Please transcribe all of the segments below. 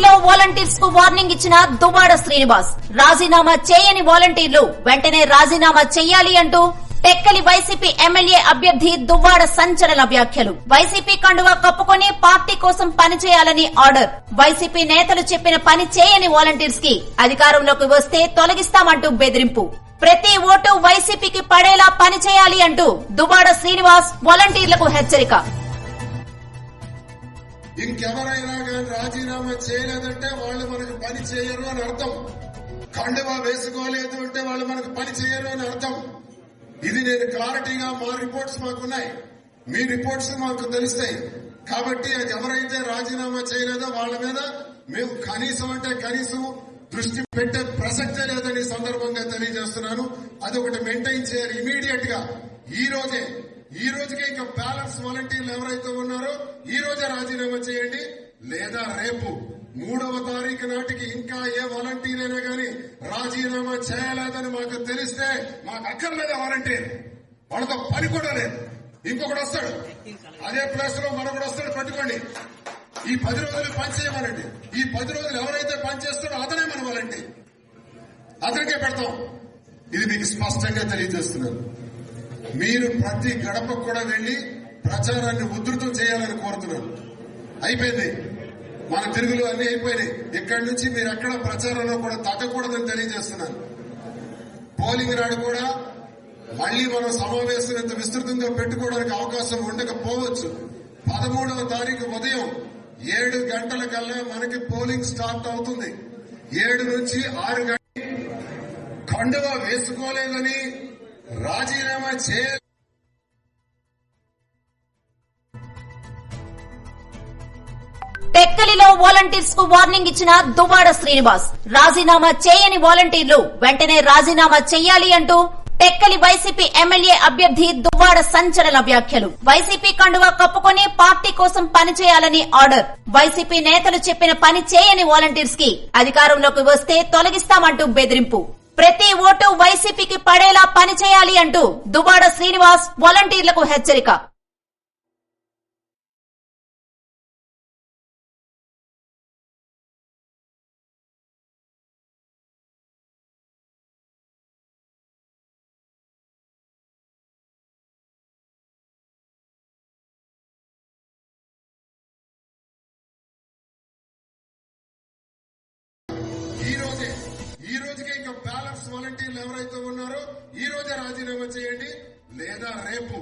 టెక్కలిలో వాలంటీర్స్కు warning ఇచ్చిన దువ్వాడ శ్రీనివాస్. రాజీనామా చేయని వాలంటీర్లు వెంటనే రాజీనామా చెయ్యాలి అంటూ టెక్కలి వైసీపీ ఎమ్మెల్యే అభ్యర్థి దువ్వాడ సంచలన వ్యాఖ్యలు. వైసీపీ కండువా కప్పుకొని పార్టీ కోసం పనిచేయాలని ఆర్డర్. వైసీపీ నేతలు చెప్పిన పని చేయని వాలంటీర్స్కి అధికారంలోకి వస్తే తొలగిస్తామంటూ బెదిరింపు. ప్రతి ఓటు వైసీపీకి పడేలా పనిచేయాలి అంటూ దువ్వాడ శ్రీనివాస్ వాలంటీర్లకు హెచ్చరిక. ఇంకెవరైనా కానీ రాజీనామా చేయలేదంటే వాళ్ళు మనకు పని చేయరు అని అర్థం. కండువా వేసుకోలేదు అంటే వాళ్ళు మనకు పని చేయరు అని అర్థం. ఇది నేను క్లారిటీగా మా రిపోర్ట్స్ మాకున్నాయి. మీ రిపోర్ట్స్ మాకు తెలుస్తాయి. కాబట్టి అది ఎవరైతే రాజీనామా చేయలేదో వాళ్ళ మీద మేము కనీసం అంటే కనీసం దృష్టి పెట్టే ప్రసక్తే లేదని సందర్భంగా తెలియజేస్తున్నాను. అది ఒకటి మెయింటైన్ చేయాలి ఇమీడియట్గా ఈ రోజే ఈ రోజుకే ఇంకా బ్యాలెన్స్ వాలంటీర్లు ఎవరైతే ఉన్నారో ఈ రోజే రాజీనామా చేయండి. లేదా రేపు మూడవ తారీఖు నాటికి ఇంకా ఏ వాలంటీర్ అయినా కానీ రాజీనామా చేయలేదని మాకు తెలిస్తే మాకు అక్కర్లేదు వాలంటీర్ వాళ్ళతో పని కూడా లేదు. ఇంకొకడు వస్తాడు. అదే ప్లేస్లో మరొకడు వస్తాడు పట్టుకోండి. ఈ పది రోజులు పనిచేయమనండి ఈ పది రోజులు ఎవరైతే పనిచేస్తాడో అతనే మన వాలంటీర్ అతనికే పెడతాం. ఇది మీకు స్పష్టంగా తెలియజేస్తున్నాను మీరు ప్రతి గడపకు కూడా వెళ్ళి ప్రచారాన్ని ఉధృతం చేయాలని కోరుతున్నాను. అయిపోయింది. మన తిరుగులు అన్ని అయిపోయినాయి. ఇక్కడి నుంచి మీరు ఎక్కడ ప్రచారంలో కూడా తగ్గకూడదని తెలియజేస్తున్నాను. పోలింగ్ నాడు కూడా మళ్ళీ మనం సమావేశం ఇంత విస్తృతంగా పెట్టుకోవడానికి అవకాశం ఉండకపోవచ్చు. పదమూడవ తారీఖు ఉదయం ఏడు గంటల కల్లా మనకి పోలింగ్ స్టార్ట్ అవుతుంది. ఏడు నుంచి ఆరు గంటల కండువా వేసుకోలేదని రాజీనామా చేయ టెక్కలిలో వాలంటీర్స్కు వార్నింగ్ ఇచ్చిన దువ్వాడ శ్రీనివాస్. రాజీనామా చేయని వాలంటీర్లు వెంటనే రాజీనామా చెయ్యాలి అంటూ టెక్కలి వైసీపీ ఎమ్మెల్యే అభ్యర్థి దువ్వాడ సంచలన వ్యాఖ్యలు. వైసీపీ కండువా కప్పుకొని పార్టీ కోసం పనిచేయాలని ఆర్డర్. వైసీపీ నేతలు చెప్పిన పని చేయని వాలంటీర్స్కి అధికారంలోకి వస్తే తొలగిస్తామంటూ బెదిరింపు. ప్రతి ఓటు వైసీపీకి పడేలా పనిచేయాలి అంటూ దువ్వాడ శ్రీనివాస్ వాలంటీర్లకు హెచ్చరిక. రోజుకే ఇంకా బ్యాలెన్స్ వాలంటీర్లు ఎవరైతే ఉన్నారో ఈ రోజే రాజీనామా చేయండి. లేదా రేపు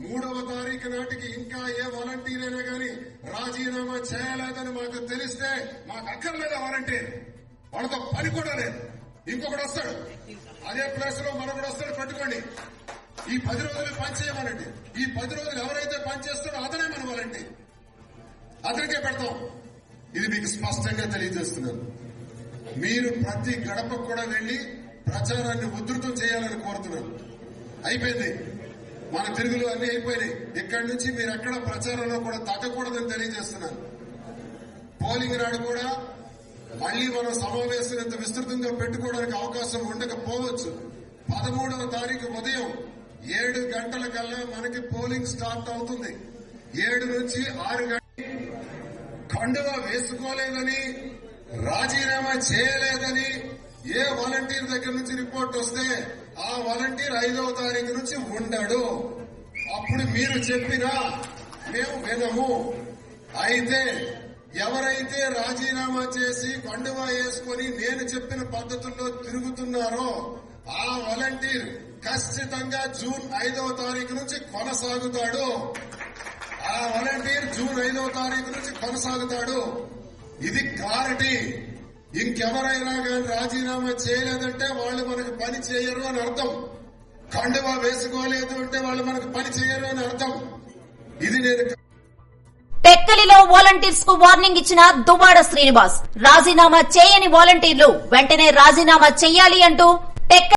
మూడవ తారీఖు నాటికి ఇంకా ఏ వాలంటీర్ అయినా కానీ రాజీనామా చేయలేదని మాకు తెలిస్తే మాకు అక్కర్లేదు వాలంటీర్? వాళ్ళతో పని కూడా లేదు. ఇంకొకటి వస్తాడు. అదే ప్లేస్లో మరొకటి వస్తాడు పట్టుకోండి. ఈ పది రోజులు పనిచేయమనండి ఈ పది రోజులు ఎవరైతే పనిచేస్తాడో అతనే మన వాలంటీర్. అతనికే పెడతాం. ఇది మీకు స్పష్టంగా తెలియజేస్తున్నాను. మీరు ప్రతి గడపకు కూడా వెళ్ళి ప్రచారాన్ని ఉధృతం చేయాలని కోరుతున్నాను అయిపోయింది. మన తిరుగులు అన్ని అయిపోయినాయి. ఇక్కడి నుంచి మీరు ఎక్కడ ప్రచారంలో కూడా తగ్గకూడదని తెలియజేస్తున్నాను పోలింగ్ నాడు కూడా మళ్ళీ మనం సమావేశం ఎంత విస్తృతంగా పెట్టుకోవడానికి అవకాశం ఉండకపోవచ్చు. పదమూడవ తారీఖు ఉదయం ఏడు గంటల కల్లా మనకి పోలింగ్ స్టార్ట్ అవుతుంది. ఏడు నుంచి ఆరు గంటల కండువా వేసుకోలేదని రాజీనామా చేయలేదని ఏ వాలంటీర్ దగ్గర నుంచి రిపోర్ట్ వస్తే ఆ వాలంటీర్ ఐదవ తారీఖు నుంచి ఉండడు. అప్పుడు మీరు చెప్పినా మేము వినము. అయితే ఎవరైతే రాజీనామా చేసి కండువా వేసుకొని నేను చెప్పిన పద్ధతుల్లో తిరుగుతున్నారో ఆ వాలంటీర్ ఖచ్చితంగా జూన్ ఐదవ తారీఖు నుంచి కొనసాగుతాడు. ఆ వాలంటీర్ జూన్ ఐదవ తారీఖు నుంచి కొనసాగుతాడు. ఇది క్లారిటీ. ఇంకెవరైనా కానీ రాజీనామా చేయలేదంటే వాళ్ళు మనకు పని చేయరు అని అర్థం. కండువా వేసుకోలేదు అంటే వాళ్ళు మనకు పని చేయరు అని అర్థం. ఇది నేను టెక్కలిలో వాలంటీర్స్కు వార్నింగ్ ఇచ్చిన దువ్వాడ శ్రీనివాస్. రాజీనామా చేయని వాలంటీర్లు వెంటనే రాజీనామా చెయ్యాలి అంటూ టెక్క